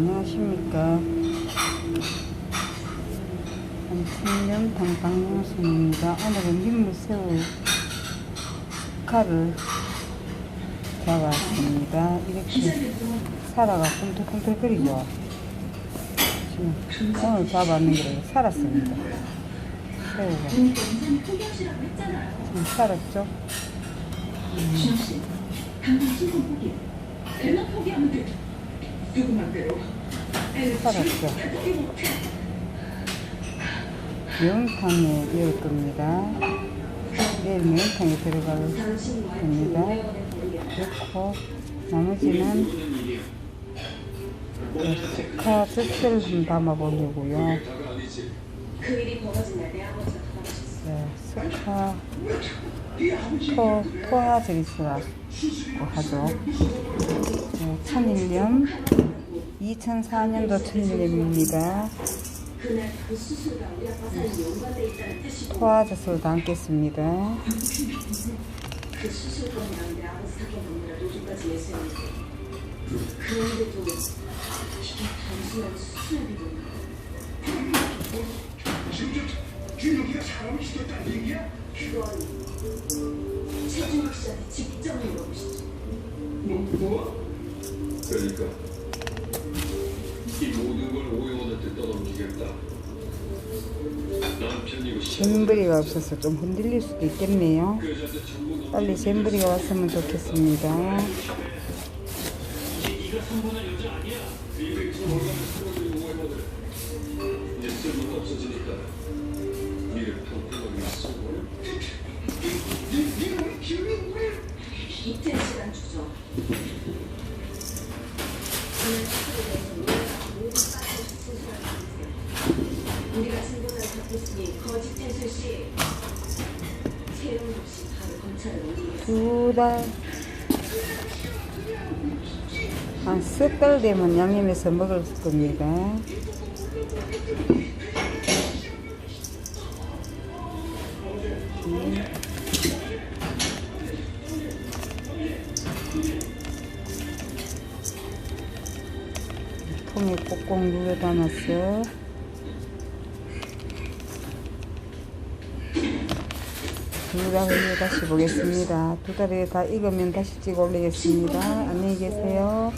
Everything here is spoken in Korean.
안녕하십니까. 한신령 당방영순입니다. 오늘은 민물새우 스카를 잡았습니다. 이렇게 살아가 꿈틀꿈틀거리죠. 지금 오늘 잡았는데 살았습니다. 새우가. 지금 살았죠? 살았죠? 매운탕에 넣을 겁니다. 내일 매운탕에 들어갈 겁니다. 그렇고 나머지는 스카 좀 담아보려고요. 그 일이 벌어진 날내 아버지가 돌아가셨어. 네, 스카 토, 토하 드리스라고 하죠. 네, 천일염 2004년도 천일염입니다. 그날 그 수술과 우리 아빠 사이에 연관돼 있다는 뜻이고 토하젓을 담겠습니다. 그 수술건이랑 내 아버지 사건 그런데도 이게 단순한 수술비로 그건 최준혁 씨한테 직접 물어보시죠. 뭐? 그러니까 이 모든 걸 오영원한테 떠넘기겠다. 남편이고 잼브리가 없어서 좀 흔들릴 수도 있겠네요. 빨리 잼브리가 왔으면 좋겠습니다. 우리가 모든 빠진 수술을 받으세요. 우리가 증거를 받겠으니 거짓 진술 시 채용 없이 바로 검찰에 올리겠습니다. 두 달, 한석 달 되면 양념해서 먹을 겁니다. 통에 꼭꼭 눌러 담았어. 두달 후에 다시 보겠습니다. 두 달에 다 익으면 다시 찍어 올리겠습니다. 안녕히 계세요.